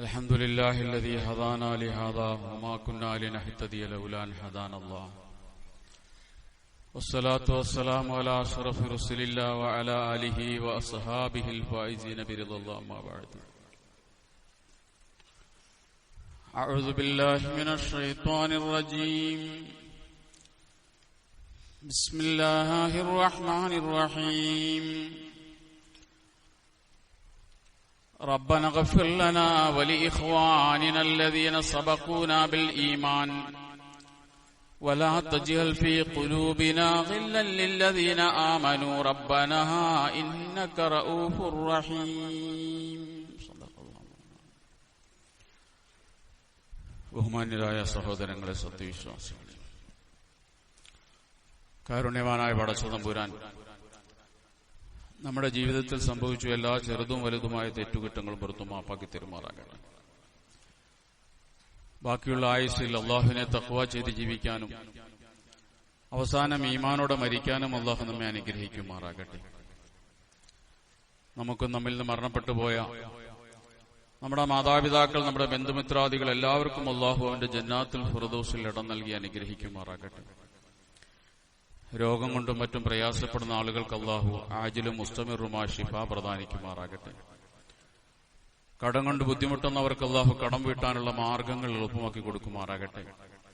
الحمد لله الذي هدانا لهذا وما كنا لنهتدي لولا أن هدانا الله. والصلاة والسلام على أشرف رسل الله وعلى آله وأصحابه الفائزين برضا الله أما بعد. أعوذ بالله من الشيطان الرجيم. بسم الله الرحمن الرحيم. ربنا اغفر لنا ولإخواننا الذين سبقونا بالإيمان ولا تجعل في قلوبنا غلا للذين آمنوا ربنا إنك رؤوف رحيم صدق الله. ബഹുമാന്യരായ സഹോദരങ്ങളെ സത്യവിശ്വാസികളെ കാരുണ്യവാനായ പടച്ച തമ്പുരാൻ നമ്മുടെ ജീവിതത്തിൽ സംഭവിച്ച എല്ലാ ചെറുതും വലുതുമായ തെറ്റുകുറ്റങ്ങളും പുറത്തും മാപ്പാക്കി തെരുമാറാകണം ബാക്കിയുള്ള ആയുസ്സിൽ അള്ളാഹുവിനെ തക്വ ചെയ്ത് ജീവിക്കാനും അവസാനം ഈമാനോടെ മരിക്കാനും അള്ളാഹു നമ്മെ അനുഗ്രഹിക്കുമാറാകട്ടെ. നമുക്കും നമ്മിൽ നിന്ന് മരണപ്പെട്ടു പോയ നമ്മുടെ മാതാപിതാക്കൾ നമ്മുടെ ബന്ധുമിത്രാദികൾ എല്ലാവർക്കും അള്ളാഹു അവന്റെ ജന്നാത്തിൽ ഫുറദോസിൽ ഇടം നൽകി അനുഗ്രഹിക്കുമാറാകട്ടെ. രോഗം കൊണ്ടും മറ്റും പ്രയാസപ്പെടുന്ന ആളുകൾക്ക് അള്ളാഹു ആജിലും മുസ്തമിറുമാ ഷിഫ പ്രദാനിക്കുമാറാകട്ടെ. കടം കൊണ്ട് ബുദ്ധിമുട്ടുന്നവർക്ക് അള്ളാഹു കടം വീട്ടാനുള്ള മാർഗങ്ങൾ എളുപ്പമാക്കി കൊടുക്കുമാറാകട്ടെ.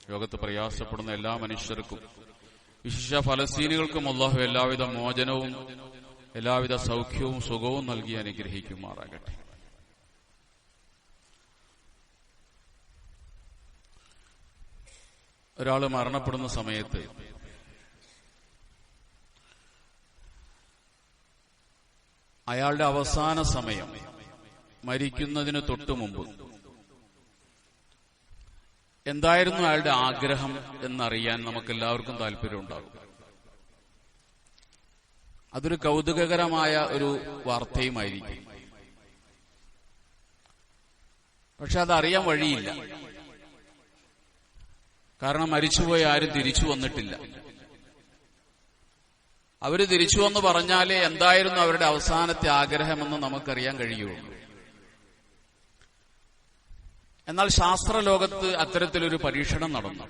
ലോകത്ത് പ്രയാസപ്പെടുന്ന എല്ലാ മനുഷ്യർക്കും വിശിഷ ഫലസ്തീനികൾക്കും അള്ളാഹു എല്ലാവിധ മോചനവും എല്ലാവിധ സൗഖ്യവും സുഖവും നൽകി അനുഗ്രഹിക്കുമാറാകട്ടെ. ഒരാൾ മരണപ്പെടുന്ന സമയത്ത് അയാളുടെ അവസാന സമയം മരിക്കുന്നതിന് തൊട്ടു മുമ്പ്. എന്തായിരുന്നു അയാളുടെ ആഗ്രഹം എന്നറിയാൻ നമുക്ക് എല്ലാവർക്കും താല്പര്യമുണ്ടാകും. അതൊരു കൗതുകകരമായ ഒരു വാർത്തയുമായിരിക്കും. പക്ഷെ അതറിയാൻ വഴിയില്ല. കാരണം മരിച്ചുപോയ ആരും തിരിച്ചു വന്നിട്ടില്ല. അവർ തിരിച്ചു വന്ന് പറഞ്ഞാലേ എന്തായിരുന്നു അവരുടെ അവസാനത്തെ ആഗ്രഹമെന്ന് നമുക്കറിയാൻ കഴിയുള്ളൂ എന്നാൽ ശാസ്ത്രലോകത്ത് അത്തരത്തിലൊരു പരീക്ഷണം നടന്നു.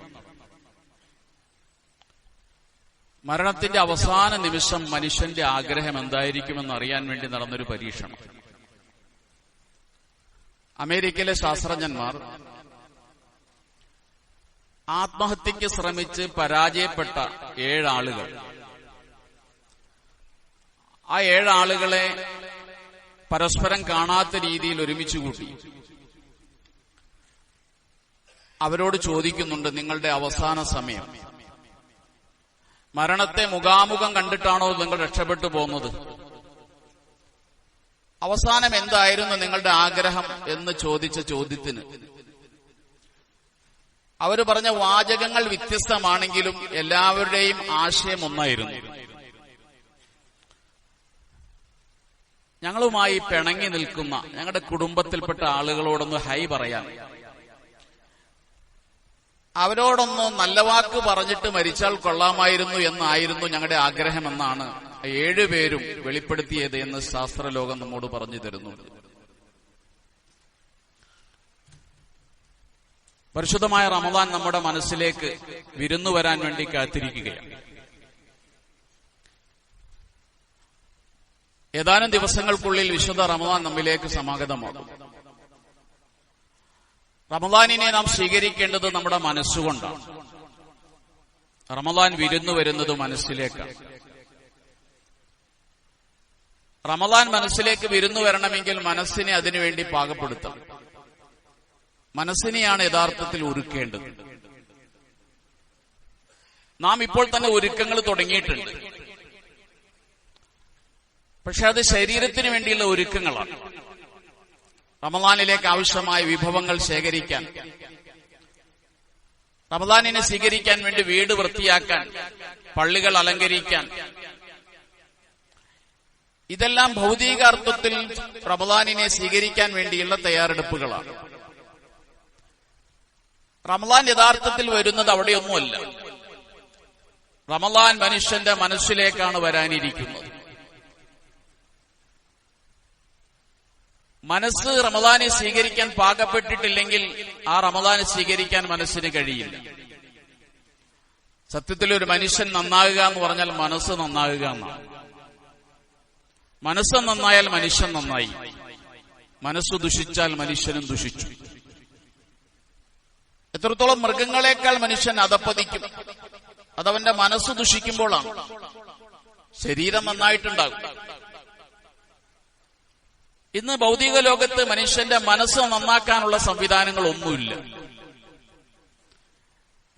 മരണത്തിന്റെ അവസാന നിമിഷം മനുഷ്യന്റെ ആഗ്രഹം എന്തായിരിക്കുമെന്ന് അറിയാൻ വേണ്ടി നടന്നൊരു പരീക്ഷണം. അമേരിക്കയിലെ ശാസ്ത്രജ്ഞന്മാർ ആത്മഹത്യക്ക് ശ്രമിച്ച് പരാജയപ്പെട്ട ഏഴാളുകൾ ആ ഏഴാളുകളെ പരസ്പരം കാണാത്ത രീതിയിൽ ഒരുമിച്ച് കൂട്ടി. അവരോട് ചോദിക്കുന്നുണ്ട് നിങ്ങളുടെ അവസാന സമയം. മരണത്തെ മുഖാമുഖം കണ്ടിട്ടാണോ നിങ്ങൾ രക്ഷപ്പെട്ടു പോകുന്നത്? അവസാനം എന്തായിരുന്നു നിങ്ങളുടെ ആഗ്രഹം? എന്ന് ചോദിച്ച ചോദ്യത്തിന്. അവർ പറഞ്ഞ വാചകങ്ങൾ വ്യത്യസ്തമാണെങ്കിലും എല്ലാവരുടെയും ആശയം ഒന്നായിരുന്നു. ഞങ്ങളുമായി പിണങ്ങി നിൽക്കുന്ന ഞങ്ങളുടെ കുടുംബത്തിൽപ്പെട്ട ആളുകളോടൊന്ന് ഹൈ പറയാൻ അവരോടൊന്ന് നല്ല വാക്ക് പറഞ്ഞിട്ട് മരിച്ചാൽ കൊള്ളാമായിരുന്നു എന്നായിരുന്നു ഞങ്ങളുടെ ആഗ്രഹമെന്നാണ് ഏഴുപേരും വെളിപ്പെടുത്തിയത് എന്ന് ശാസ്ത്രലോകം നമ്മോട് പറഞ്ഞു തരുന്നുണ്ട് പരിശുദ്ധമായ റമദാൻ നമ്മുടെ മനസ്സിലേക്ക് വിരുന്നു വരാൻ വേണ്ടി കാത്തിരിക്കുകയാണ്. ഏതാനും ദിവസങ്ങൾക്കുള്ളിൽ വിശുദ്ധ റമദാൻ നമ്മിലേക്ക് സമാഗതമാകും. റമദാനിനെ നാം സ്വീകരിക്കേണ്ടത് നമ്മുടെ മനസ്സുകൊണ്ടാണ്. റമദാൻ വിരുന്നു വരുന്നത് മനസ്സിലേക്കാണ്. റമദാൻ മനസ്സിലേക്ക് വിരുന്നു വരണമെങ്കിൽ മനസ്സിനെ അതിനുവേണ്ടി പാകപ്പെടുത്തണം. മനസ്സിനെയാണ് യഥാർത്ഥത്തിൽ ഒരുക്കേണ്ടത്. നാം ഇപ്പോൾ തന്നെ ഒരുക്കങ്ങൾ തുടങ്ങിയിട്ടുണ്ട്. പക്ഷെ അത് ശരീരത്തിന് വേണ്ടിയുള്ള ഒരുക്കങ്ങളാണ്. റമദാനിലേക്ക് ആവശ്യമായ വിഭവങ്ങൾ ശേഖരിക്കാൻ റമദാനിനെ സ്വീകരിക്കാൻ വേണ്ടി വീട് വൃത്തിയാക്കാൻ പള്ളികൾ അലങ്കരിക്കാൻ. ഇതെല്ലാം ഭൗതികാർത്ഥത്തിൽ റമദാനിനെ സ്വീകരിക്കാൻ വേണ്ടിയുള്ള തയ്യാറെടുപ്പുകളാണ്. റമദാൻ യഥാർത്ഥത്തിൽ വരുന്നത് അവിടെയൊന്നുമല്ല. റമദാൻ മനുഷ്യന്റെ മനസ്സിലേക്കാണ് വരാനിരിക്കുന്നത്. മനസ്സ് റമദാനെ സ്വീകരിക്കാൻ പാകപ്പെട്ടിട്ടില്ലെങ്കിൽ ആ റമദാനെ സ്വീകരിക്കാൻ മനസ്സിന് കഴിയില്ല. സത്യത്തിൽ ഒരു മനുഷ്യൻ നന്നാകുക എന്ന് പറഞ്ഞാൽ മനസ്സ് നന്നാകുക എന്നാണ്. മനസ്സ് നന്നായാൽ മനുഷ്യൻ നന്നായി. മനസ്സ് ദുഷിച്ചാൽ മനുഷ്യനും ദുഷിച്ചു. എത്രത്തോളം മൃഗങ്ങളെക്കാൾ മനുഷ്യൻ അതപ്പതിക്കും അതവന്റെ മനസ്സ് ദുഷിക്കുമ്പോഴാണ് ശരീരം നന്നായിട്ടുണ്ടാകും. ഇന്ന് ഭൗതിക ലോകത്ത് മനുഷ്യന്റെ മനസ്സ് നന്നാക്കാനുള്ള സംവിധാനങ്ങൾ ഒന്നുമില്ല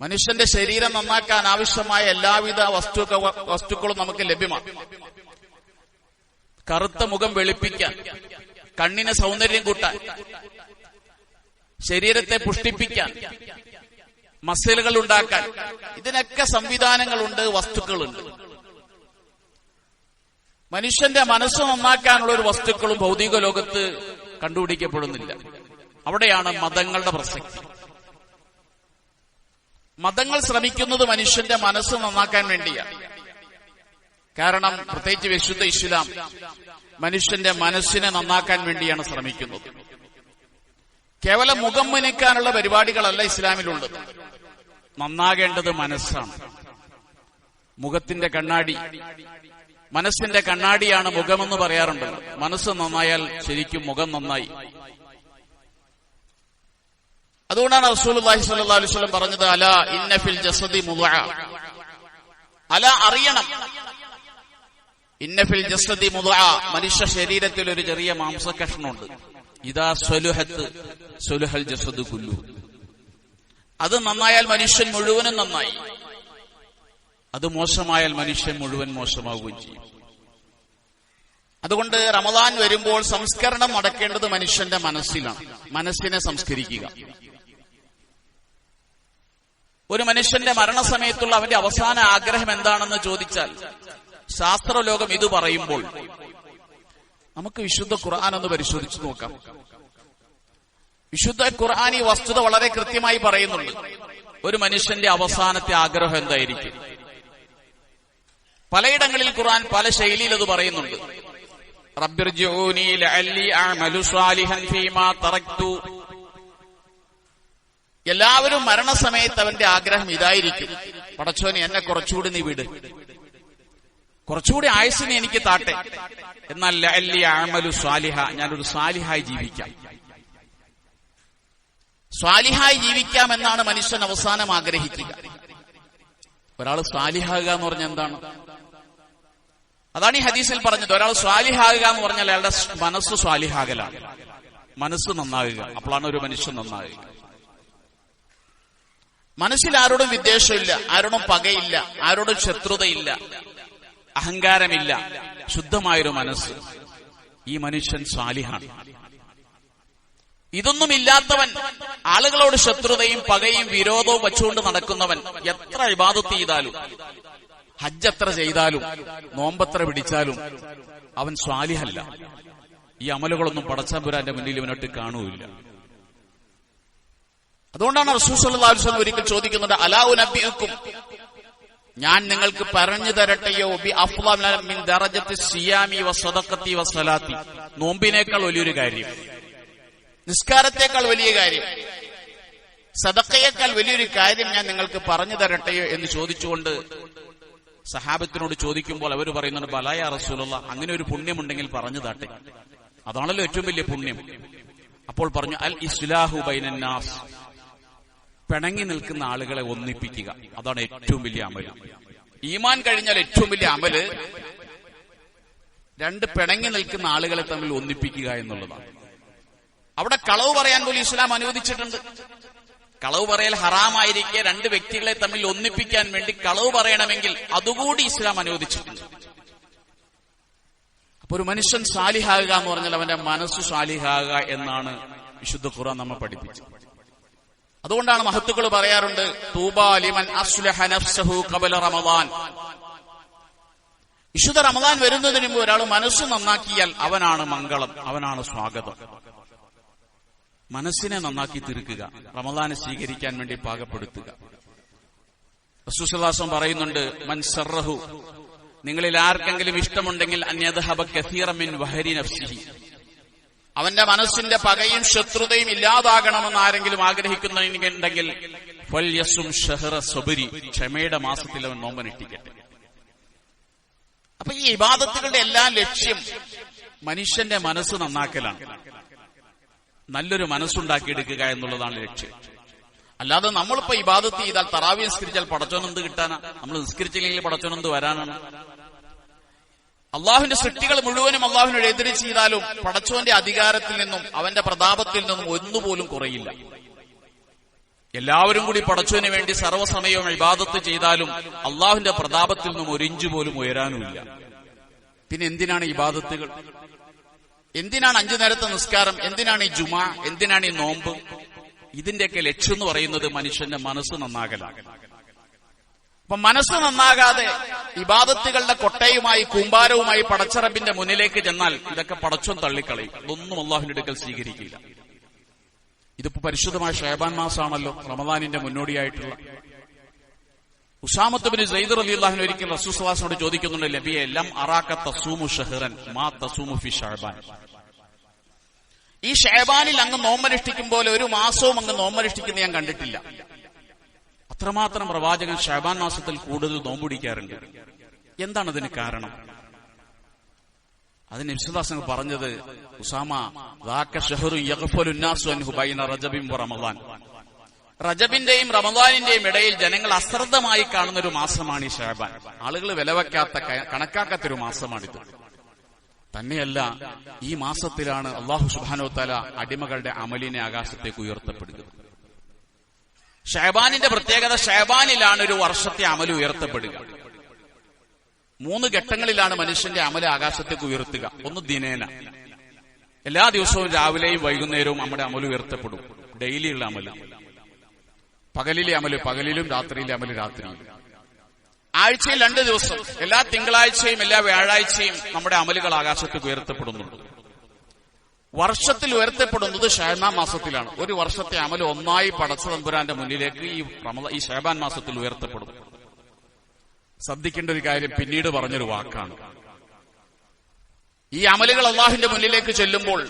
മനുഷ്യന്റെ ശരീരം നന്നാക്കാൻ ആവശ്യമായ എല്ലാവിധ വസ്തു വസ്തുക്കളും നമുക്ക് ലഭ്യമാണ്. കറുത്ത മുഖം വെളുപ്പിക്കാൻ കണ്ണിന് സൗന്ദര്യം കൂട്ടാൻ ശരീരത്തെ പുഷ്ടിപ്പിക്കാൻ മസിലുകൾ ഉണ്ടാക്കാൻ ഇതിനൊക്കെ സംവിധാനങ്ങളുണ്ട് വസ്തുക്കളുണ്ട്. മനുഷ്യന്റെ മനസ്സ് നന്നാക്കാനുള്ള ഒരു വസ്തുക്കളും ഭൗതിക ലോകത്ത് കണ്ടുപിടിക്കപ്പെടുന്നില്ല. അവിടെയാണ് മതങ്ങളുടെ പ്രസക്തി. മതങ്ങൾ ശ്രമിക്കുന്നത് മനുഷ്യന്റെ മനസ്സ് നന്നാക്കാൻ വേണ്ടിയാണ്. കാരണം പ്രത്യേകിച്ച് വിശുദ്ധ ഇസ്ലാം മനുഷ്യന്റെ മനസ്സിനെ നന്നാക്കാൻ വേണ്ടിയാണ് ശ്രമിക്കുന്നത്. കേവലം മുഖം മുനിക്കാനുള്ള പരിപാടികളല്ല ഇസ്ലാമിലുള്ളത്. നന്നാകേണ്ടത് മനസ്സാണ്. മുഖത്തിന്റെ കണ്ണാടി മനസ്സിന്റെ കണ്ണാടിയാണ് മുഖമെന്ന് പറയാറുണ്ട്. മനസ്സ് നന്നായാൽ ശരിക്കും മുഖം നന്നായി. അതുകൊണ്ടാണ് റസൂലുള്ളാഹി സ്വല്ലല്ലാഹു അലൈഹി വസല്ലം പറഞ്ഞത് അല ഇന്നഫിൽ ജസദി മുഖ അല അറിയണം. ഇന്നഫിൽ ജസദി മുദ്അ. മനുഷ്യ ശരീരത്തിൽ ഒരു ചെറിയ മാംസകഷ്ണമുണ്ട് ഇതാ സ്വലുഹത്ത് സ്വലുഹൽ ജസദ് കുല്ലു അത് നന്നായാൽ മനുഷ്യൻ മുഴുവനും നന്നായി. അത് മോശമായാൽ മനുഷ്യൻ മുഴുവൻ മോശമാവുകയും ചെയ്യും. അതുകൊണ്ട് റമദാൻ വരുമ്പോൾ സംസ്കരണം നടക്കേണ്ടത് മനുഷ്യന്റെ മനസ്സിലാണ്. മനസ്സിനെ സംസ്കരിക്കുക. ഒരു മനുഷ്യന്റെ മരണസമയത്തുള്ള അവന്റെ അവസാന ആഗ്രഹം എന്താണെന്ന് ചോദിച്ചാൽ ശാസ്ത്രലോകം ഇത് പറയുമ്പോൾ നമുക്ക് വിശുദ്ധ ഖുർആൻ ഒന്ന് പരിശോധിച്ചു നോക്കാം. വിശുദ്ധ ഖുർആൻ ഈ വസ്തുത വളരെ കൃത്യമായി പറയുന്നുണ്ട്. ഒരു മനുഷ്യന്റെ അവസാനത്തെ ആഗ്രഹം എന്തായിരിക്കും? പലയിടങ്ങളിൽ ഖുർആൻ പല ശൈലിയിൽ അത് പറയുന്നുണ്ട്. എല്ലാവരും മരണസമയത്ത് അവന്റെ ആഗ്രഹം ഇതായിരിക്കും. പടച്ചോനെ എന്നെ കുറച്ചുകൂടി നീ വിട്. കുറച്ചുകൂടി ആയുസിനെ എനിക്ക് താട്ടെ. എന്നാൽ ലഅല്ലി അഅമലു സ്വാലിഹ ഞാനൊരു സ്വാലിഹായി ജീവിക്കാം. സ്വാലിഹായി ജീവിക്കാം എന്നാണ് മനുഷ്യൻ അവസാനം ആഗ്രഹിക്കുക. ഒരാൾ സ്വാലിഹാകുക എന്ന് പറഞ്ഞാൽ എന്താണ്? അതാണ് ഈ ഹദീസിൽ പറഞ്ഞത്. ഒരാൾ സ്വാലിഹാകുക എന്ന് പറഞ്ഞാൽ അയാളുടെ മനസ്സ് സ്വാലിഹാകലാണ്. മനസ്സ് നന്നാകുക. അപ്പോഴാണ് ഒരു മനുഷ്യൻ നന്നാകുക. മനസ്സിൽ ആരോടും വിദ്വേഷമില്ല. ആരോടും പകയില്ല. ആരോടും ശത്രുതയില്ല. അഹങ്കാരമില്ല. ശുദ്ധമായൊരു മനസ്സ്. ഈ മനുഷ്യൻ സ്വാലിഹാണ്. ഇതൊന്നും ഇല്ലാത്തവൻ ആളുകളോട് ശത്രുതയും പകയും വിരോധവും വച്ചുകൊണ്ട് നടക്കുന്നവൻ എത്ര ഇബാദത്ത് ചെയ്താലും ഹജ്ജ് എത്ര ചെയ്താലും നോമ്പത്ര പിടിച്ചാലും അവൻ സ്വാലിഹല്ല. ഈ അമലുകളൊന്നും പടച്ചാമ്പുരാന്റെ മുന്നിൽ ഇവനൊട്ട് കാണൂല്ല. അതുകൊണ്ടാണ് റസൂസ് ഒരിക്കൽ ചോദിക്കുന്നത് അലാവു നബിക്കും ഞാൻ നിങ്ങൾക്ക് പറഞ്ഞു തരട്ടെയോ? വസലാത്തി നോമ്പിനേക്കാൾ വലിയൊരു കാര്യം. നിസ്കാരത്തെക്കാൾ വലിയ കാര്യം. സദക്കയേക്കാൾ വലിയൊരു കാര്യം ഞാൻ നിങ്ങൾക്ക് പറഞ്ഞു തരട്ടെയോ എന്ന് ചോദിച്ചുകൊണ്ട് സഹാബത്തിനോട് ചോദിക്കുമ്പോൾ അവർ പറയുന്നുണ്ട് ബലായ റസൂലുള്ള അങ്ങനെ ഒരു പുണ്യമുണ്ടെങ്കിൽ പറഞ്ഞു താട്ടെ. അതാണല്ലോ ഏറ്റവും വലിയ പുണ്യം. അപ്പോൾ പറഞ്ഞു അൽ ഇസ്ലാഹു ബൈനന്നാസ് പിണങ്ങി നിൽക്കുന്ന ആളുകളെ ഒന്നിപ്പിക്കുക. അതാണ് ഏറ്റവും വലിയ അമൽ ഈമാൻ കഴിഞ്ഞാൽ ഏറ്റവും വലിയ അമൽ രണ്ട് പിണങ്ങി നിൽക്കുന്ന ആളുകളെ തമ്മിൽ ഒന്നിപ്പിക്കുക എന്നുള്ളതാണ്. അവിടെ കളവ് പറയാൻ പോലും ഇസ്ലാം അനുവദിച്ചിട്ടുണ്ട്. കളവ് പറയൽ ഹറാമായിരിക്കെ രണ്ട് വ്യക്തികളെ തമ്മിൽ ഒന്നിപ്പിക്കാൻ വേണ്ടി കളവ് പറയണമെങ്കിൽ അതുകൂടി ഇസ്ലാം അനുവദിച്ചിട്ടുണ്ട്. അപ്പൊ ഒരു മനുഷ്യൻ സാലിഹാകുക എന്ന് പറഞ്ഞാൽ അവന്റെ മനസ്സ് സാലിഹാകുക എന്നാണ് വിശുദ്ധ ഖുറാൻ നമ്മെ പഠിപ്പിച്ചത്. അതുകൊണ്ടാണ് മഹത്തുക്കൾ പറയാറുണ്ട് തൂബാലിമൻ അസ്ലഹ നഫ്സഹു റമദാൻ. വിശുദ്ധ റമദാൻ വരുന്നതിന് മുമ്പ് ഒരാൾ മനസ്സ് നന്നാക്കിയാൽ അവനാണ് മംഗളം അവനാണ് സ്വാഗതം. മനസ്സിനെ നന്നാക്കി തീർക്കുക റമദാനെ സ്വീകരിക്കാൻ വേണ്ടി പാകപ്പെടുത്തുക. റസൂസലാസം പറയുന്നുണ്ട് മൻസറഹു നിങ്ങളിൽ ആർക്കെങ്കിലും ഇഷ്ടമുണ്ടെങ്കിൽ അന്യദഹബീറമിൻ വഹരി നഫ്സിഹി. അവന്റെ മനസ്സിന്റെ പകയും ശത്രുതയും ഇല്ലാതാകണമെന്ന് ആരെങ്കിലും ആഗ്രഹിക്കുന്നുണ്ടെങ്കിൽ ക്ഷമയുടെ മാസത്തിൽ അവൻ നോമ്പനിട്ടിക്കട്ടെ. അപ്പൊ ഈ ഇബാദത്തുകളുടെ എല്ലാ ലക്ഷ്യം മനുഷ്യന്റെ മനസ്സ് നന്നാക്കലാണ്. നല്ലൊരു മനസ്സുണ്ടാക്കിയെടുക്കുക എന്നുള്ളതാണ് ലക്ഷ്യം. അല്ലാതെ നമ്മളിപ്പോ ഇബാദത്ത് ചെയ്താൽ തറാവി നിസ്കരിച്ചാൽ പടച്ചോനെന്ത് കിട്ടാനാ? നമ്മൾ നിസ്കരിച്ചില്ലെങ്കിൽ പടച്ചോനെന്ത് വരാനാണ് അള്ളാഹുവിന്റെ സൃഷ്ടികൾ മുഴുവനും അള്ളാഹുവിനോട് എതിരി ചെയ്താലും പടച്ചോന്റെ അധികാരത്തിൽ നിന്നും അവന്റെ പ്രതാപത്തിൽ നിന്നും ഒന്നുപോലും കുറയില്ല. എല്ലാവരും കൂടി പടച്ചോന് വേണ്ടി സർവസമയവും ഇബാദത്ത് ചെയ്താലും അള്ളാഹുവിന്റെ പ്രതാപത്തിൽ നിന്നും ഒരിഞ്ചു പോലും ഉയരാനുമില്ല. പിന്നെ എന്തിനാണ് ഇബാദത്തുകൾ? എന്തിനാണ് അഞ്ചു നേരത്തെ നിസ്കാരം? എന്തിനാണ് ഈ ജുമാ? എന്തിനാണ് ഈ നോമ്പ്? ഇതിന്റെയൊക്കെ ലക്ഷ്യം എന്ന് പറയുന്നത് മനുഷ്യന്റെ മനസ്സ് നന്നാകലാണ്. അപ്പൊ മനസ്സ് നന്നാകാതെ ഇബാദത്തുകളുടെ കൊട്ടയുമായി കൂമ്പാരവുമായി പടച്ചറബിന്റെ മുന്നിലേക്ക് ചെന്നാൽ ഇതൊക്കെ പടച്ചും തള്ളിക്കളയും. ഇതൊന്നും അള്ളാഹുവിന്റെ അടുക്കൽ സ്വീകരിക്കില്ല. ഇതിപ്പോ പരിശുദ്ധമായ ഷേബാൻ മാസമാണല്ലോ റമദാനിന്റെ മുന്നോടിയായിട്ടുള്ള. ഉഷാമത്തുബിന് സൈദർ അലി അള്ളാഹിന് ഒരിക്കൽ റസൂസ്വാസിനോട് ചോദിക്കുന്നുണ്ട് ലബിയ എല്ലാം അറാക്ക തസൂമു ഷഹറൻ മാ തസൂമു ഫി ഷഹബാൻ ഈ ഷേബാനിൽ അങ്ങ് നോമ്പനുഷ്ഠിക്കും പോലെ ഒരു മാസവും അങ്ങ് നോമ്പനുഷ്ഠിക്കുന്ന ഞാൻ കണ്ടിട്ടില്ല. അത്രമാത്രം പ്രവാചകൻ ഷഹബാൻ മാസത്തിൽ കൂടുതൽ നോമ്പുടിക്കാറുണ്ട് എന്താണ് അതിന് കാരണം? അതിന് വിശ്വദാസൻ പറഞ്ഞത് ഉസാമ റമദാൻ. റജബിന്റെയും റമദാനിന്റെയും ഇടയിൽ ജനങ്ങൾ അശ്രദ്ധമായി കാണുന്ന ഒരു മാസമാണ് ഈ ഷാബാൻ. ആളുകൾ വിലവെക്കാത്ത കണക്കാക്കാത്ത ഒരു മാസമാണിത്. തന്നെയല്ല ഈ മാസത്തിലാണ് അള്ളാഹു സുബാനോ തല അടിമകളുടെ അമലിനെ ആകാശത്തേക്ക് ഉയർത്തപ്പെടുന്നത്. ഷഹബാനിന്റെ പ്രത്യേകത ഷഹബാനിലാണ് ഒരു വർഷത്തെ അമൽ ഉയർത്തപ്പെടുക. മൂന്ന് ഘട്ടങ്ങളിലാണ് മനുഷ്യന്റെ അമല ആകാശത്തേക്ക് ഉയർത്തുക. ഒന്ന് ദിനേന. എല്ലാ ദിവസവും രാവിലെയും വൈകുന്നേരവും നമ്മുടെ അമൽ ഉയർത്തപ്പെടും. ഡെയിലിയുള്ള അമൽ. പകലിലെ അമൽ പകലിലും രാത്രിയിലെ അമൽ രാത്രിയിലും ആഴ്ചയിൽ രണ്ട് ദിവസം എല്ലാ തിങ്കളാഴ്ചയും എല്ലാ വ്യാഴാഴ്ചയും നമ്മുടെ അമലുകൾ ആകാശത്തേക്ക് ഉയർത്തപ്പെടുന്നുണ്ട് വർഷത്തിൽ ഉയർത്തപ്പെടുന്നത് ഷഹബാൻ മാസത്തിലാണ്. ഒരു വർഷത്തെ അമൽ ഒന്നായി പടച്ച തമ്പുരാന്റെ മുന്നിലേക്ക് ഈ ഈ ഷഹബാൻ മാസത്തിൽ ഉയർത്തപ്പെടും. ശ്രദ്ധിക്കേണ്ട ഒരു കാര്യം പിന്നീട് പറഞ്ഞൊരു വാക്കാണ്. ഈ അമലുകൾ അള്ളാഹിന്റെ മുന്നിലേക്ക് ചെല്ലുമ്പോൾ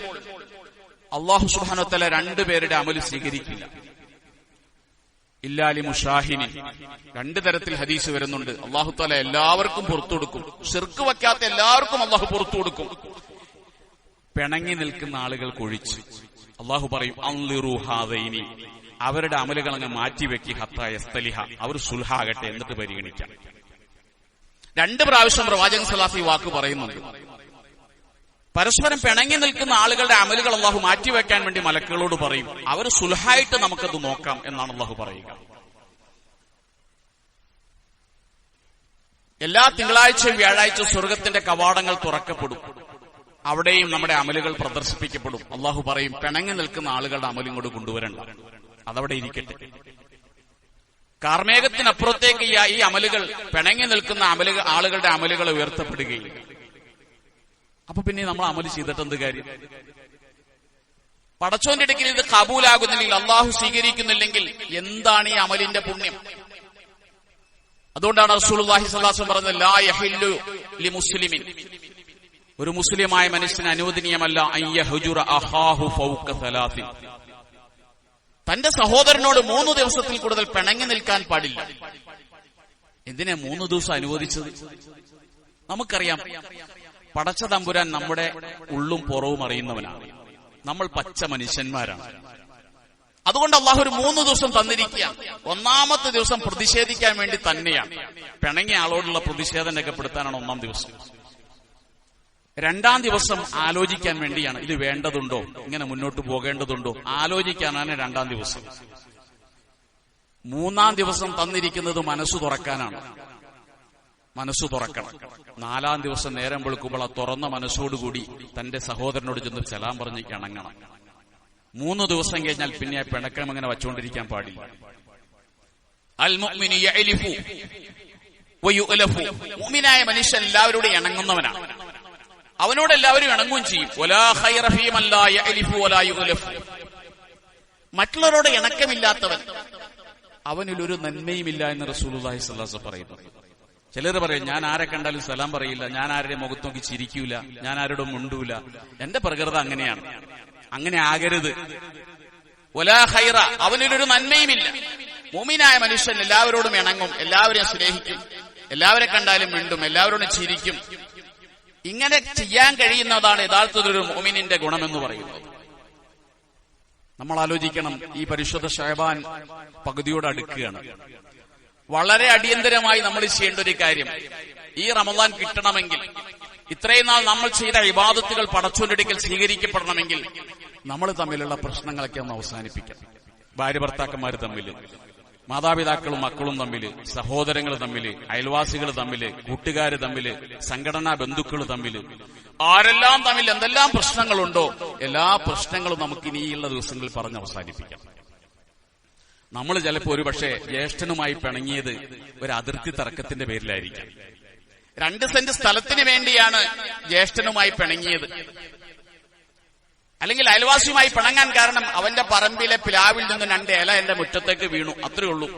അള്ളാഹു സുഹാനോത്തല രണ്ടുപേരുടെ അമൽ സ്വീകരിക്കില്ല. ഇല്ലാലി മുഷാഹിനി രണ്ട് തരത്തിൽ ഹദീസ് വരുന്നുണ്ട്. അള്ളാഹു തല എല്ലാവർക്കും പുറത്തു കൊടുക്കും. ഷിർക്ക് വയ്ക്കാത്ത എല്ലാവർക്കും അള്ളാഹു പുറത്തു കൊടുക്കും. പിണങ്ങി നിൽക്കുന്ന ആളുകൾ കൊഴിച്ച്. അള്ളാഹു പറയും അൻലിറുഹാദൈനി അവരുടെ അമലുകൾ അങ്ങ് മാറ്റിവെക്കി ഹത്തായ സ്തലിഹ അവർ സുൽഹാകട്ടെ എന്നിട്ട് പരിഗണിക്കാം. രണ്ട് പ്രാവശ്യം പ്രവാചകൻ സലാഫ് ഈ വാക്ക് പറയുന്നുണ്ട്. പരസ്പരം പിണങ്ങി നിൽക്കുന്ന ആളുകളുടെ അമലുകൾ അള്ളാഹു മാറ്റിവെക്കാൻ വേണ്ടി മലക്കുകളോട് പറയും. അവർ സുൽഹായിട്ട് നമുക്കത് നോക്കാം എന്നാണ് അള്ളാഹു പറയുക. എല്ലാ തിങ്കളാഴ്ചയും വ്യാഴാഴ്ച സ്വർഗത്തിന്റെ കവാടങ്ങൾ തുറക്കപ്പെടും. അവിടെയും നമ്മുടെ അമലുകൾ പ്രദർശിപ്പിക്കപ്പെടും. അള്ളാഹു പറയും പിണങ്ങി നിൽക്കുന്ന ആളുകളുടെ അമലും കൂടെ കൊണ്ടുവരണ്ട. അതവിടെ ഇരിക്കട്ടെ. കാർമേഘത്തിനപ്പുറത്തേക്ക് ഈ അമലുകൾ പിണങ്ങി നിൽക്കുന്ന അമലുകൾ ആളുകളുടെ അമലുകൾ ഉയർത്തപ്പെടുകയില്ല അപ്പൊ പിന്നെ നമ്മൾ അമൽ ചെയ്തിട്ട് എന്ത് കാര്യം? പടച്ചോന്റെ ഇടയ്ക്ക് ഇത് കബൂലാകുന്നില്ലെങ്കിൽ അള്ളാഹു സ്വീകരിക്കുന്നില്ലെങ്കിൽ എന്താണ് ഈ അമലിന്റെ പുണ്യം? അതുകൊണ്ടാണ് റസൂൽഹി സ്വലാസം പറഞ്ഞത് ലാ യഹില്ലു ലി മുസ്ലിമിൻ. ഒരു മുസ്ലിമായ മനുഷ്യന് അനുവദനീയമല്ല തന്റെ സഹോദരനോട് മൂന്ന് ദിവസത്തിൽ കൂടുതൽ പിണങ്ങി നിൽക്കാൻ പാടില്ല. എന്തിനാ മൂന്ന് ദിവസം അനുവദിച്ചത്? നമുക്കറിയാം. പടച്ച തമ്പുരാൻ നമ്മുടെ ഉള്ളും പുറവും അറിയുന്നവനാണ്. നമ്മൾ പച്ച മനുഷ്യന്മാരാണ്. അതുകൊണ്ട് അള്ളാഹു ഒരു മൂന്ന് ദിവസം തന്നിരിക്കുക. ഒന്നാമത്തെ ദിവസം പ്രതിഷേധിക്കാൻ വേണ്ടി തന്നെയാണ്. പിണങ്ങിയ ആളോടുള്ള പ്രതിഷേധം രേഖപ്പെടുത്താനാണ് ഒന്നാം ദിവസം. രണ്ടാം ദിവസം ആലോചിക്കാൻ വേണ്ടിയാണ്. ഇത് വേണ്ടതുണ്ടോ? ഇങ്ങനെ മുന്നോട്ട് പോകേണ്ടതുണ്ടോ? ആലോചിക്കാനാണ് രണ്ടാം ദിവസം. മൂന്നാം ദിവസം തന്നിരിക്കുന്നത് മനസ്സു തുറക്കാനാണ്. മനസ്സു തുറക്കണം. നാലാം ദിവസം നേരം വിളിക്കുമ്പോൾ ആ തുറന്ന മനസ്സോടുകൂടി തന്റെ സഹോദരനോട് ചെന്ന് സലാം പറഞ്ഞ് ഇണങ്ങണം. മൂന്ന് ദിവസം കഴിഞ്ഞാൽ പിന്നെ ആ പിണക്കം അങ്ങനെ വച്ചുകൊണ്ടിരിക്കാൻ പാടില്ല. മുഅ്മിനായ മനുഷ്യൻ എല്ലാവരോടും ഇണങ്ങുന്നവനാണ്. അവനോട് എല്ലാവരും ഇണങ്ങുകയും ചെയ്യും. മറ്റുള്ളവരോട് ഇണക്കമില്ലാത്തവൻ. അവനിലൊരു നന്മയുമില്ല എന്ന് റസൂൽ പറയുന്നു. ചിലർ പറയും ഞാൻ ആരെ കണ്ടാലും സലാം പറയില്ല ഞാൻ ആരുടെ മുഖത്ത് നോക്കി ചിരിക്കൂല ഞാൻ ആരോടും മുണ്ടൂല. എന്റെ പ്രകൃതം അങ്ങനെയാണ്. അങ്ങനെ ആകരുത്. ഒലാ ഹൈറ അവനിലൊരു നന്മയുമില്ല. മുമിനായ മനുഷ്യൻ എല്ലാവരോടും ഇണങ്ങും എല്ലാവരെയും സ്നേഹിക്കും എല്ലാവരെ കണ്ടാലും മിണ്ടും എല്ലാവരോടും ചിരിക്കും. ഇങ്ങനെ ചെയ്യാൻ കഴിയുന്നതാണ് യഥാർത്ഥത്തിലൊരു മോമിനിന്റെ ഗുണമെന്ന് പറയുന്നത്. നമ്മൾ ആലോചിക്കണം ഈ പരിശുദ്ധ ഷഹബാൻ പകുതിയോട് അടുക്കുകയാണ്. വളരെ അടിയന്തരമായി നമ്മൾ ചെയ്യേണ്ട ഒരു കാര്യം. ഈ റമദാൻ കിട്ടണമെങ്കിൽ ഇത്രയും നാൾ നമ്മൾ ചെയ്ത ഇബാദത്തുകൾ പടച്ചുകൊണ്ടിരിക്കൽ സ്വീകരിക്കപ്പെടണമെങ്കിൽ നമ്മൾ തമ്മിലുള്ള പ്രശ്നങ്ങളൊക്കെ ഒന്ന് അവസാനിപ്പിക്കണം ഭാര്യ ഭർത്താക്കന്മാർ തമ്മിൽ മാതാപിതാക്കളും മക്കളും തമ്മിൽ സഹോദരങ്ങൾ തമ്മിൽ അയൽവാസികൾ തമ്മിൽ കൂട്ടുകാർ തമ്മിൽ സംഘടനാ ബന്ധുക്കൾ തമ്മിൽ ആരെല്ലാം തമ്മിൽ എന്തെല്ലാം പ്രശ്നങ്ങളുണ്ടോ എല്ലാ പ്രശ്നങ്ങളും നമുക്ക് ഇനിയുള്ള ദിവസങ്ങളിൽ പറഞ്ഞ് അവസാനിപ്പിക്കാം. നമ്മൾ ചിലപ്പോൾ ഒരു പക്ഷേ ജ്യേഷ്ഠനുമായി പിണങ്ങിയത് ഒരു അതിർത്തി തർക്കത്തിന്റെ പേരിലായിരിക്കാം. രണ്ട് സെന്റ് സ്ഥലത്തിന് വേണ്ടിയാണ് ജ്യേഷ്ഠനുമായി പിണങ്ങിയത്. അല്ലെങ്കിൽ അയൽവാസിയുമായി പിണങ്ങാൻ കാരണം അവന്റെ പറമ്പിലെ പ്ലാവിൽ നിന്ന് രണ്ട് ഇല എന്റെ മുറ്റത്തേക്ക് വീണു. അത്രേ ഉള്ളൂ.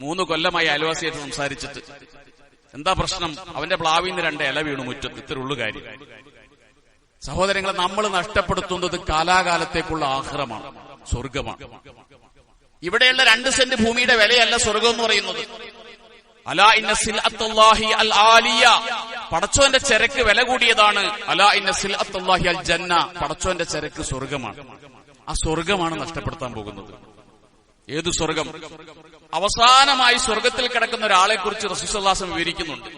മൂന്ന് കൊല്ലമായി അയൽവാസിയായിട്ട് സംസാരിച്ചിട്ട്. എന്താ പ്രശ്നം? അവന്റെ പ്ലാവിൽ നിന്ന് രണ്ട് ഇല വീണു മുറ്റത്ത്. ഇത്രേ ഉള്ളൂ കാര്യം. സഹോദരങ്ങളെ നമ്മൾ നഷ്ടപ്പെടുത്തുന്നത് കാലാകാലത്തേക്കുള്ള ആഹ്റമാണ് സ്വർഗമാണ് ഇവിടെയുള്ള രണ്ട് സെന്റ് ഭൂമിയുടെ വിലയല്ല സ്വർഗം എന്ന് പറയുന്നത്. അലാ പടച്ചോന്റെ ചരക്ക് വില കൂടിയതാണ്. അലാ പടച്ചോന്റെ ചരക്ക് സ്വർഗമാണ് ആ സ്വർഗമാണ് നഷ്ടപ്പെടുത്താൻ പോകുന്നത്. ഏത് സ്വർഗം അവസാനമായി സ്വർഗത്തിൽ കിടക്കുന്ന ഒരാളെ കുറിച്ച് റസൂസല്ലാസം വിവരിക്കുന്നുണ്ട്.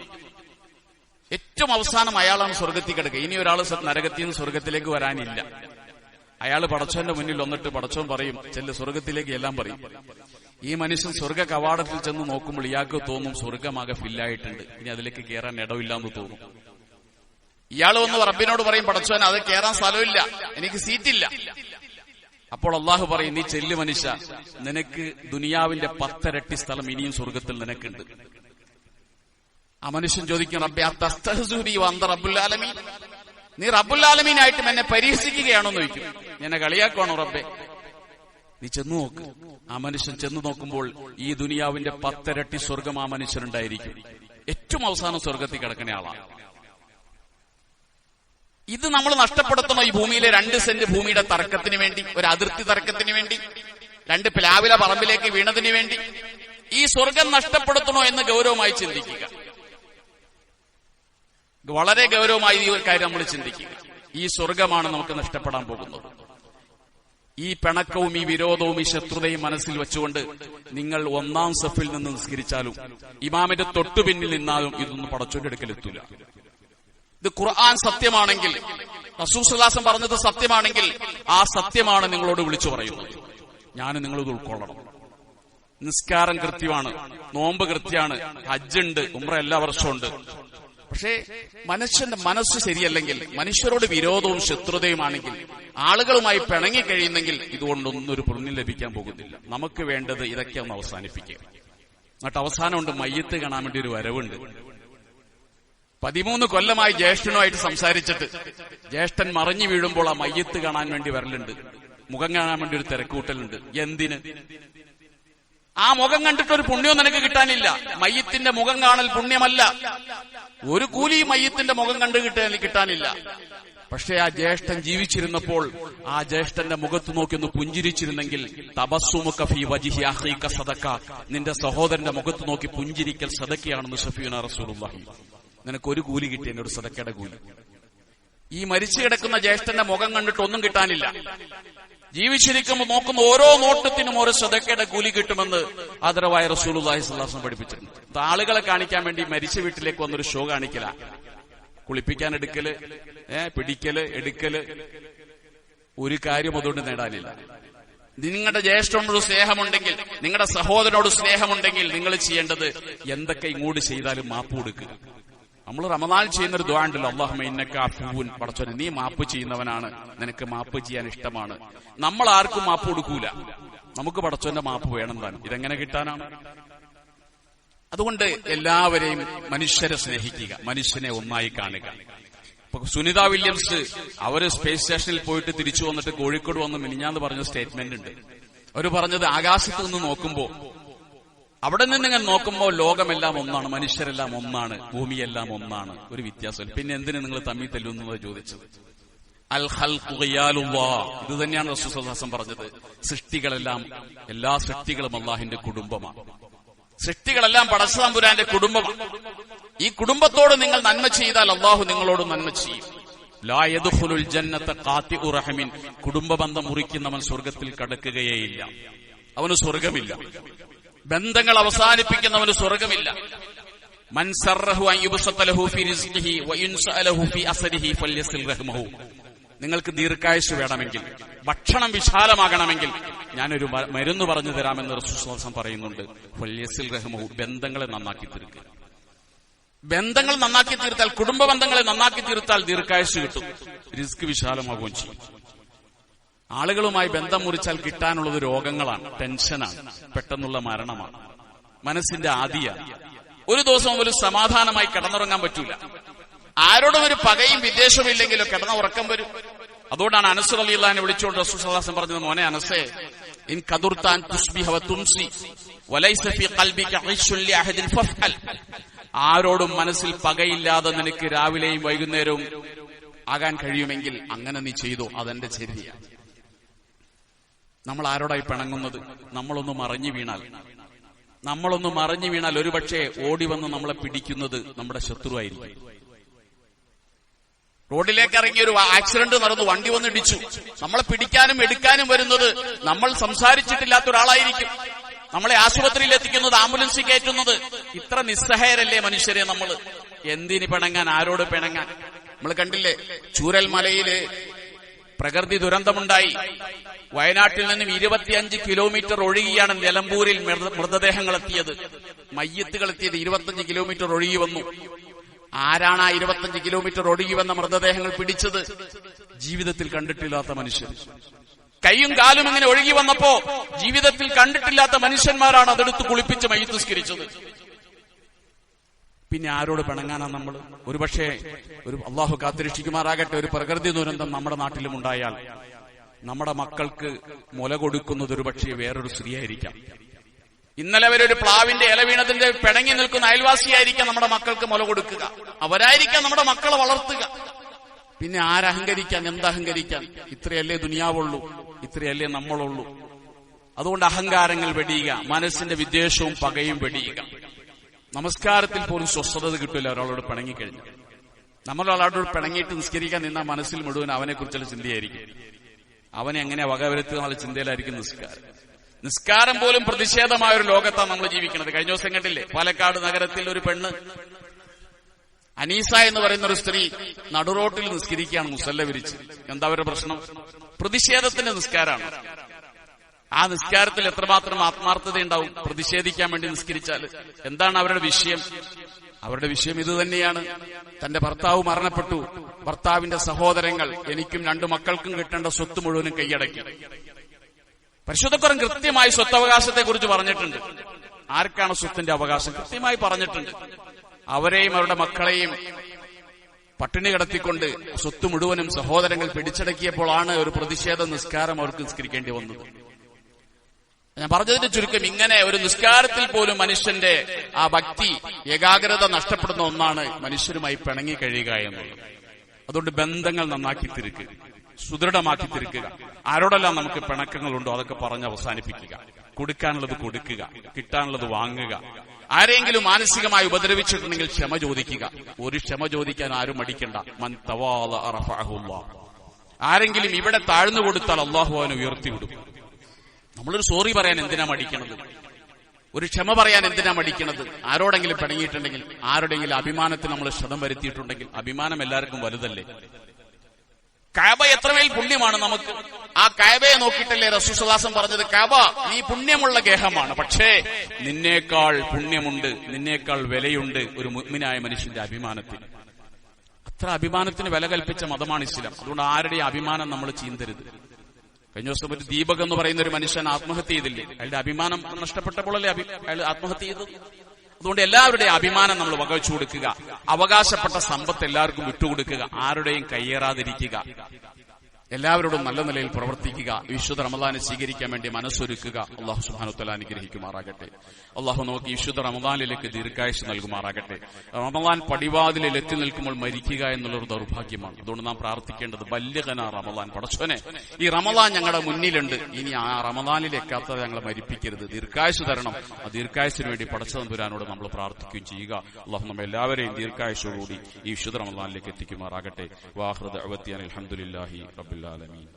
ഏറ്റവും അവസാനം അയാളാണ് സ്വർഗത്തിൽ കിടക്കുക. ഇനി ഒരാൾ നരകത്തിൽ നിന്ന് സ്വർഗത്തിലേക്ക് വരാനില്ല. അയാൾ പടച്ചോന്റെ മുന്നിൽ വന്നിട്ട് പടച്ചോൻ പറയും ചെല്ല് സ്വർഗത്തിലേക്ക് എല്ലാം പറയും. ഈ മനുഷ്യൻ സ്വർഗ കവാടത്തിൽ ചെന്ന് നോക്കുമ്പോൾ ഇയാൾക്ക് തോന്നും സ്വർഗമാകെ ഫില്ലായിട്ടുണ്ട്. ഇനി അതിലേക്ക് കയറാൻ ഇടവില്ല എന്ന് തോന്നും. ഇയാൾ വന്ന് റബ്ബിനോട് പറയും പടച്ചോൻ അത് കയറാൻ സ്ഥലമില്ല. എനിക്ക് സീറ്റില്ല. അപ്പോൾ അള്ളാഹു പറയും നീ ചെല്ലു മനുഷ്യ നിനക്ക് ദുനിയാവിന്റെ പത്തരട്ടി സ്ഥലം ഇനിയും സ്വർഗത്തിൽ നിനക്കുണ്ട്. ആ മനുഷ്യൻ ചോദിക്കും റബ്ബെ ആ വന്ന വന്ത റബ്ബുല്ലാലമീൻ നീ റബ്ബുല്ലാലമീനായിട്ടും എന്നെ പരീക്ഷിക്കുകയാണോ എന്ന് ചോദിക്കും. എന്നെ കളിയാക്കുവാണോ റബ്ബെ? നീ ചെന്നു നോക്ക്. ആ മനുഷ്യൻ ചെന്നു നോക്കുമ്പോൾ ഈ ദുനിയാവിന്റെ പത്തരട്ടി സ്വർഗം ആ മനുഷ്യനുണ്ടായിരിക്കും. ഏറ്റവും അവസാനം സ്വർഗത്തിൽ കിടക്കുന്ന ആളാണ് ഇത് നമ്മൾ നഷ്ടപ്പെടുത്തണോ ഈ ഭൂമിയിലെ രണ്ട് സെന്റ് ഭൂമിയുടെ തർക്കത്തിന് വേണ്ടി ഒരു അതിർത്തി തർക്കത്തിന് വേണ്ടി രണ്ട് പ്ലാവില പറമ്പിലേക്ക് വീണതിന് വേണ്ടി ഈ സ്വർഗം നഷ്ടപ്പെടുത്തണോ എന്ന് ഗൗരവമായി ചിന്തിക്കുക. വളരെ ഗൗരവമായി ഈ കാര്യം നമ്മൾ ചിന്തിക്കുക ഈ സ്വർഗമാണ് നമുക്ക് നഷ്ടപ്പെടാൻ പോകുന്നത്. ഈ പിണക്കവും ഈ വിരോധവും ഈ ശത്രുതയും മനസ്സിൽ വെച്ചുകൊണ്ട് നിങ്ങൾ ഒന്നാം സഫിൽ നിന്ന് നിസ്കരിച്ചാലും ഇമാമിന്റെ തൊട്ടു പിന്നിൽ നിന്നാലും ഇതൊന്നും പടച്ചോണ്ടെടുക്കലെത്തൂല ഇത് ഖുർആൻ സത്യമാണെങ്കിൽ റസൂസുല്ലാസം പറഞ്ഞത് സത്യമാണെങ്കിൽ ആ സത്യമാണ് നിങ്ങളോട് വിളിച്ചു പറയുന്നത്. ഞാൻ നിങ്ങളിത് ഉൾക്കൊള്ളണം. നിസ്കാരം കൃത്യമാണ് നോമ്പ് കൃത്യമാണ് ഹജ്ജുണ്ട് ഉമ്ര എല്ലാ വർഷവും ഉണ്ട്. പക്ഷേ മനുഷ്യന്റെ മനസ്സ് ശരിയല്ലെങ്കിൽ മനുഷ്യരോട് വിരോധവും ശത്രുതയുമാണെങ്കിൽ ആളുകളുമായി പിണങ്ങി കഴിയുന്നെങ്കിൽ ഇതുകൊണ്ടൊന്നും ഒരു പുണ്യം ലഭിക്കാൻ പോകുന്നില്ല. നമുക്ക് വേണ്ടത് ഇതൊക്കെ ഒന്ന് അവസാനിപ്പിക്കുക എന്നിട്ട് അവസാനമുണ്ട് മയ്യത്ത് കാണാൻ വേണ്ടി ഒരു വരവുണ്ട്. പതിമൂന്ന് കൊല്ലമായി ജ്യേഷ്ഠനുമായിട്ട് സംസാരിച്ചിട്ട് ജ്യേഷ്ഠൻ മറിഞ്ഞു വീഴുമ്പോൾ ആ മയ്യത്ത് കാണാൻ വേണ്ടി വരലുണ്ട്. മുഖം കാണാൻ വേണ്ടി ഒരു തിരക്കൂട്ടലുണ്ട്. എന്തിന്? ആ മുഖം കണ്ടിട്ട് ഒരു പുണ്യവും നിനക്ക് കിട്ടാനില്ല. മയ്യത്തിന്റെ മുഖം കാണൽ പുണ്യമല്ല. ഒരു കൂലി മയ്യത്തിന്റെ മുഖം കണ്ടു കിട്ടാൻ കിട്ടാനില്ല. പക്ഷേ ആ ജ്യേഷ്ഠൻ ജീവിച്ചിരുന്നപ്പോൾ ആ ജ്യേഷ്ഠന്റെ മുഖത്ത് നോക്കി ഒന്ന് പുഞ്ചിരിച്ചിരുന്നെങ്കിൽ സദക്ക. നിന്റെ സഹോദരന്റെ മുഖത്ത് നോക്കി പുഞ്ചിരിക്കൽ സദക്കയാണെന്ന് ഷഫീന റസൂലുള്ളാഹി. നിനക്ക് ഒരു കൂലി കിട്ടിയ ഒരു സദക്കയുടെ കൂലി. ഈ മരിച്ചു കിടക്കുന്ന ജ്യേഷ്ഠന്റെ മുഖം കണ്ടിട്ട് ഒന്നും കിട്ടാനില്ല. ജീവിച്ചിരിക്കുമ്പോൾ നോക്കുന്ന ഓരോ നോട്ടത്തിനും ഓരോ ശ്രദ്ധക്കയുടെ കൂലി കിട്ടുമെന്ന് ആദരവായ റസൂലുള്ളാഹി സ്വല്ലാസം പഠിപ്പിച്ചിട്ടുണ്ട് ആളുകളെ കാണിക്കാൻ വേണ്ടി മരിച്ച വീട്ടിലേക്ക് വന്നൊരു ഷോ കാണിക്കല. കുളിപ്പിക്കാൻ എടുക്കൽ ഏ പിടിക്കൽ എടുക്കൽ. ഒരു കാര്യം അതുകൊണ്ട് നേടാനില്ല. നിങ്ങളുടെ ജ്യേഷ്ഠനോട് സ്നേഹമുണ്ടെങ്കിൽ നിങ്ങളുടെ സഹോദരനോട് സ്നേഹമുണ്ടെങ്കിൽ നിങ്ങൾ ചെയ്യേണ്ടത് എന്തൊക്കെ ഇങ്ങോട്ട് ചെയ്താലും മാപ്പ് കൊടുക്കുക നമ്മൾ റമദാൻ ചെയ്യുന്ന ഒരു ദ്വാണ്ടല്ലോ അഫുവൻ. പടച്ചോനെ നീ മാപ്പ് ചെയ്യുന്നവനാണ്. നിനക്ക് മാപ്പ് ചെയ്യാൻ ഇഷ്ടമാണ്. നമ്മൾ ആർക്കും മാപ്പ് കൊടുക്കൂല. നമുക്ക് പടച്ചോന്റെ മാപ്പ് വേണം താനും. ഇതെങ്ങനെ കിട്ടാനാണ്? അതുകൊണ്ട് എല്ലാവരെയും മനുഷ്യരെ സ്നേഹിക്കുക. മനുഷ്യനെ ഒന്നായി കാണുക. സുനിത വില്യംസ് അവർ സ്പേസ് സ്റ്റേഷനിൽ പോയിട്ട് തിരിച്ചു വന്നിട്ട് കോഴിക്കോട് വന്ന് മിനിഞ്ഞാന്ന് പറഞ്ഞ സ്റ്റേറ്റ്മെന്റ് ഉണ്ട്. അവർ പറഞ്ഞത് ആകാശത്ത് നിന്ന് നോക്കുമ്പോ അവിടെ നിന്ന് നിങ്ങൾ നോക്കുമ്പോൾ ലോകമെല്ലാം ഒന്നാണ് മനുഷ്യരെല്ലാം ഒന്നാണ് ഭൂമിയെല്ലാം ഒന്നാണ്. ഒരു വ്യത്യാസം പിന്നെ എന്തിനു നിങ്ങൾ തമ്മിൽ തല്ലുന്നത് ചോദിച്ചത്? അൽ ഇത് തന്നെയാണ് റസൂസം പറഞ്ഞത്. സൃഷ്ടികളെല്ലാം എല്ലാ സൃഷ്ടികളും അള്ളാഹിന്റെ കുടുംബമാണ്. സൃഷ്ടികളെല്ലാം പടച്ചതമ്പുരാന്റെ കുടുംബമാണ്. ഈ കുടുംബത്തോട് നിങ്ങൾ നന്മ ചെയ്താൽ അള്ളാഹു നിങ്ങളോട് നന്മ ചെയ്യും. കുടുംബബന്ധം മുറിക്കുന്നവൻ സ്വർഗത്തിൽ കടക്കുകയേയില്ല. അവന് സ്വർഗമില്ല ബന്ധങ്ങൾ അവസാനിപ്പിക്കുന്നവന് സ്വർഗമില്ല. നിങ്ങൾക്ക് ദീർഘായുസ് വേണമെങ്കിൽ ഭക്ഷണം വിശാലമാകണമെങ്കിൽ ഞാനൊരു മരുന്ന് പറഞ്ഞു തരാമെന്ന് റസൂൽ പറയുന്നുണ്ട്. റഹ്മഹു ബന്ധങ്ങളെ നന്നാക്കി തീർക്കുക ബന്ധങ്ങൾ നന്നാക്കി തീർത്താൽ കുടുംബ ബന്ധങ്ങളെ നന്നാക്കി തീർത്താൽ ദീർഘായുസ് കിട്ടും. റിസ്ക് വിശാലമാകുകയും ചെയ്യും. ആളുകളുമായി ബന്ധം മുറിച്ചാൽ കിട്ടാനുള്ളത് രോഗങ്ങളാണ് ടെൻഷനാണ് പെട്ടെന്നുള്ള മരണമാണ്. മനസ്സിന്റെ ആദിയാണ് ഒരു ദിവസം ഒരു സമാധാനമായി കിടന്നുറങ്ങാൻ പറ്റൂല. ആരോടും ഒരു പകയും വിദ്വേഷവും ഇല്ലെങ്കിലോ കിടന്ന ഉറക്കം വരും. അതുകൊണ്ടാണ് അനസ് അലി അള്ളഹാനെ വിളിച്ചുകൊണ്ട് റസൂസ് പറഞ്ഞത് മോനെ അനസേ ഇൻ കതുർത്താൻ വലൈസ ഫീ ഖൽബിക ആരോടും മനസ്സിൽ പകയില്ലാതെ നിനക്ക് രാവിലെയും വൈകുന്നേരവും ആകാൻ കഴിയുമെങ്കിൽ അങ്ങനെ നീ ചെയ്തു അതെന്റെ ശരിയാണ് നമ്മൾ ആരോടായി പിണങ്ങുന്നത്? നമ്മളൊന്ന് മറിഞ്ഞു വീണാൽ. നമ്മളൊന്ന് മറിഞ്ഞു വീണാൽ ഒരുപക്ഷെ ഓടി വന്ന് നമ്മളെ പിടിക്കുന്നത് നമ്മുടെ ശത്രുവായിരിക്കും റോഡിലേക്ക് ഇറങ്ങിയ ഒരു ആക്സിഡന്റ് നടന്നു വണ്ടി വന്ന് ഇടിച്ചു. നമ്മളെ പിടിക്കാനും എടുക്കാനും വരുന്നത് നമ്മൾ സംസാരിച്ചിട്ടില്ലാത്ത ഒരാളായിരിക്കും. നമ്മളെ ആശുപത്രിയിൽ എത്തിക്കുന്നത് ആംബുലൻസിൽ കയറ്റുന്നത്. ഇത്ര നിസ്സഹായരല്ലേ മനുഷ്യരെ നമ്മൾ എന്തിന് പിണങ്ങാൻ? ആരോട് പിണങ്ങാൻ? നമ്മൾ കണ്ടില്ലേ ചൂരൽമലയിൽ പ്രകൃതി ദുരന്തമുണ്ടായി. വയനാട്ടിൽ നിന്നും ഇരുപത്തിയഞ്ച് കിലോമീറ്റർ ഒഴുകിയാണ് നിലമ്പൂരിൽ മൃതദേഹങ്ങൾ എത്തിയത് മയ്യത്തുകൾ എത്തിയത് ഇരുപത്തിയഞ്ച് കിലോമീറ്റർ ഒഴുകി വന്നു. ആരാണ് ആ ഇരുപത്തിയഞ്ച് കിലോമീറ്റർ ഒഴുകി വന്ന മൃതദേഹങ്ങൾ പിടിച്ചത്? ജീവിതത്തിൽ കണ്ടിട്ടില്ലാത്ത മനുഷ്യർ കൈയും കാലും ഇങ്ങനെ ഒഴുകി വന്നപ്പോ ജീവിതത്തിൽ കണ്ടിട്ടില്ലാത്ത മനുഷ്യന്മാരാണ് അതെടുത്ത് കുളിപ്പിച്ച് മയ്യത്തുസ്കരിച്ചത് പിന്നെ ആരോട് പിണങ്ങാനാ നമ്മൾ ഒരുപക്ഷെ ഒരു അള്ളാഹു കാത്തിരക്ഷിക്കുമാറാകട്ടെ ഒരു പ്രകൃതി ദുരന്തം നമ്മുടെ നാട്ടിലും ഉണ്ടായാൽ നമ്മുടെ മക്കൾക്ക് മുല കൊടുക്കുന്നത് ഒരുപക്ഷെ വേറൊരു സ്ത്രീയായിരിക്കാം. ഇന്നലെ വരെ ഒരു പ്ലാവിന്റെ ഇല വീണതിന്റെ പിണങ്ങി നിൽക്കുന്ന അയൽവാസിയായിരിക്കാം നമ്മുടെ മക്കൾക്ക് മുല കൊടുക്കുക. അവരായിരിക്കാം നമ്മുടെ മക്കളെ വളർത്തുക. പിന്നെ ആരഹങ്കരിക്കാൻ എന്തഹങ്കരിക്കാൻ ഇത്രയല്ലേ ദുനിയാവുള്ളൂ ഇത്രയല്ലേ നമ്മളുള്ളൂ. അതുകൊണ്ട് അഹങ്കാരങ്ങൾ വെടിയുക മനസ്സിന്റെ വിദ്വേഷവും പകയും വെടിയുക. നമസ്കാരത്തിൽ പോലും സ്വസ്ഥത കിട്ടില്ല. ഒരാളോട് പിണങ്ങിക്കഴിഞ്ഞു. നമ്മൾ ഒരാളോട് പിണങ്ങിയിട്ട് നിസ്കരിക്കാൻ നിന്ന മനസ്സിൽ മുഴുവൻ അവനെ കുറിച്ചുള്ള ചിന്തയായിരിക്കും. അവനെ എങ്ങനെ വകവരുത്തുക എന്നുള്ള ചിന്തയിലായിരിക്കും നിസ്കാരം. നിസ്കാരം പോലും പ്രതിഷേധമായ ഒരു ലോകത്താണ് നമ്മൾ ജീവിക്കുന്നത്. കഴിഞ്ഞ ദിവസം കണ്ടില്ലേ? പാലക്കാട് നഗരത്തിൽ ഒരു പെണ്ണ് അനീസ എന്ന് പറയുന്ന ഒരു സ്ത്രീ നടുറോട്ടിൽ നിസ്കരിക്കുകയാണ് മുസല്ല വിരിച്ച്. എന്താ അവരുടെ പ്രശ്നം? പ്രതിഷേധത്തിന്റെ നിസ്കാരമാണ്. ആ നിസ്കാരത്തിൽ എത്രമാത്രം ആത്മാർത്ഥത ഉണ്ടാവും പ്രതിഷേധിക്കാൻ വേണ്ടി നിസ്കരിച്ചാൽ. എന്താണ് അവരുടെ വിഷയം? അവരുടെ വിഷയം ഇത് തന്നെയാണ്. തന്റെ ഭർത്താവ് മരണപ്പെട്ടു. ഭർത്താവിന്റെ സഹോദരങ്ങൾ എനിക്കും രണ്ടു മക്കൾക്കും കിട്ടേണ്ട സ്വത്ത് മുഴുവനും കൈയടക്കി. പരിശുദ്ധക്കുറം കൃത്യമായി സ്വത്തവകാശത്തെ കുറിച്ച് പറഞ്ഞിട്ടുണ്ട്. ആർക്കാണ് സ്വത്തിന്റെ അവകാശം? കൃത്യമായി പറഞ്ഞിട്ടുണ്ട്. അവരെയും അവരുടെ മക്കളെയും പട്ടിണി കിടത്തിക്കൊണ്ട് സ്വത്ത് മുഴുവനും സഹോദരങ്ങൾ പിടിച്ചടക്കിയപ്പോഴാണ് ഒരു പ്രതിഷേധ നിസ്കാരം അവർക്ക് നിസ്കരിക്കേണ്ടി വന്നത്. ഞാൻ പറഞ്ഞതിന്റെ ചുരുക്കം ഇങ്ങനെ ഒരു നിസ്കാരത്തിൽ പോലും മനുഷ്യന്റെ ആ ഭക്തി ഏകാഗ്രത നഷ്ടപ്പെടുന്ന ഒന്നാണ് മനുഷ്യരുമായി പിണങ്ങി കഴിയുക എന്നുള്ളത്. അതുകൊണ്ട് ബന്ധങ്ങൾ നന്നാക്കി തിരുക്കുക സുദൃഢമാക്കി തിരുക്കുക ആരോടെല്ലാം നമുക്ക് പിണക്കങ്ങളുണ്ടോ അതൊക്കെ പറഞ്ഞ് അവസാനിപ്പിക്കുക. കൊടുക്കാനുള്ളത് കൊടുക്കുക കിട്ടാനുള്ളത് വാങ്ങുക. ആരെങ്കിലും മാനസികമായി ഉപദ്രവിച്ചിട്ടുണ്ടെങ്കിൽ ക്ഷമ ചോദിക്കുക. ഒരു ക്ഷമ ചോദിക്കാൻ ആരും മടിക്കണ്ട. മൻ തവാല. ആരെങ്കിലും ഇവിടെ താഴ്ന്നു കൊടുത്താൽ അള്ളാഹു അവനെ ഉയർത്തിവിടും. നമ്മളൊരു സോറി പറയാൻ എന്തിനാ മടിക്കണത്? ഒരു ക്ഷമ പറയാൻ എന്തിനാ മടിക്കണത്? ആരോടെങ്കിലും പിണങ്ങിയിട്ടുണ്ടെങ്കിൽ ആരുടെങ്കിലും അഭിമാനത്തിൽ നമ്മൾ ശ്രദ്ധം വരുത്തിയിട്ടുണ്ടെങ്കിൽ അഭിമാനം എല്ലാവർക്കും വലുതല്ലേ? കാബ എത്രമേൽ പുണ്യമാണ് നമുക്ക്. ആ കാബയെ നോക്കിയിട്ടല്ലേ റസൂസദാസം പറഞ്ഞത് കാബ നീ പുണ്യമുള്ള ഗേഹമാണ്. പക്ഷേ നിന്നേക്കാൾ പുണ്യമുണ്ട് നിന്നേക്കാൾ വിലയുണ്ട് ഒരു മുഗ്മിനായ മനുഷ്യന്റെ അഭിമാനത്തിൽ. അത്ര അഭിമാനത്തിന് വില കൽപ്പിച്ച മതമാണ് ഇസ്ലാം. അതുകൊണ്ട് ആരുടെയും അഭിമാനം നമ്മൾ ചീന്തരുത്. കഴിഞ്ഞ ദിവസം ഒരു ദീപക് എന്ന് പറയുന്ന ഒരു മനുഷ്യൻ ആത്മഹത്യ ചെയ്തില്ലേ? അയാളുടെ അഭിമാനം നഷ്ടപ്പെട്ടപ്പോഴല്ലേ അയാൾ ആത്മഹത്യ ചെയ്തത്? അതുകൊണ്ട് എല്ലാവരുടെയും അഭിമാനം നമ്മൾ വകവെച്ചു കൊടുക്കുക. അവകാശപ്പെട്ട സമ്പത്ത് എല്ലാവർക്കും വിട്ടുകൊടുക്കുക. ആരുടെയും കയ്യേറാതിരിക്കുക. എല്ലാവരോടും നല്ല നിലയിൽ പ്രവർത്തിക്കുക വിശുദ്ധ റമദാനെ സ്വീകരിക്കാൻ വേണ്ടി മനസ്സൊരുക്കുക. അള്ളാഹു സുഹാനുത്തല അനുഗ്രഹിക്കുമാറാകട്ടെ. അള്ളാഹു നമുക്ക് വിശുദ്ധ റമദാനിലേക്ക് ദീർഘായുസ് നൽകുമാറാകട്ടെ. റമദാൻ പടിവാതിലിൽ എത്തി നിൽക്കുമ്പോൾ മരിക്കുക എന്നുള്ളൊരു ദൗർഭാഗ്യമാണ്. അതുകൊണ്ട് നാം പ്രാർത്ഥിക്കേണ്ടത് ബല്യകന റമദാൻ പടച്ചോനെ ഈ റമദാൻ ഞങ്ങളുടെ മുന്നിലുണ്ട്. ഇനി ആ റമദാനിലെക്കാത്തത് ഞങ്ങളെ മരിപ്പിക്കരുത്. ദീർഘായുസ് തരണം. ആ ദീർഘായുസിന് വേണ്ടി പടച്ചു തമ്പുരാനോട് നമ്മൾ പ്രാർത്ഥിക്കുകയും ചെയ്യുക. അള്ളാഹു നമ്മെ എല്ലാവരെയും ദീർഘായുസോടുകൂടി ഈ വിശുദ്ധ റമദാനിലേക്ക് എത്തിക്കുമാറാകട്ടെ. വാഹൃദ് അവത്തിയാൻ അലഹമുല്ലാഹി العالمين.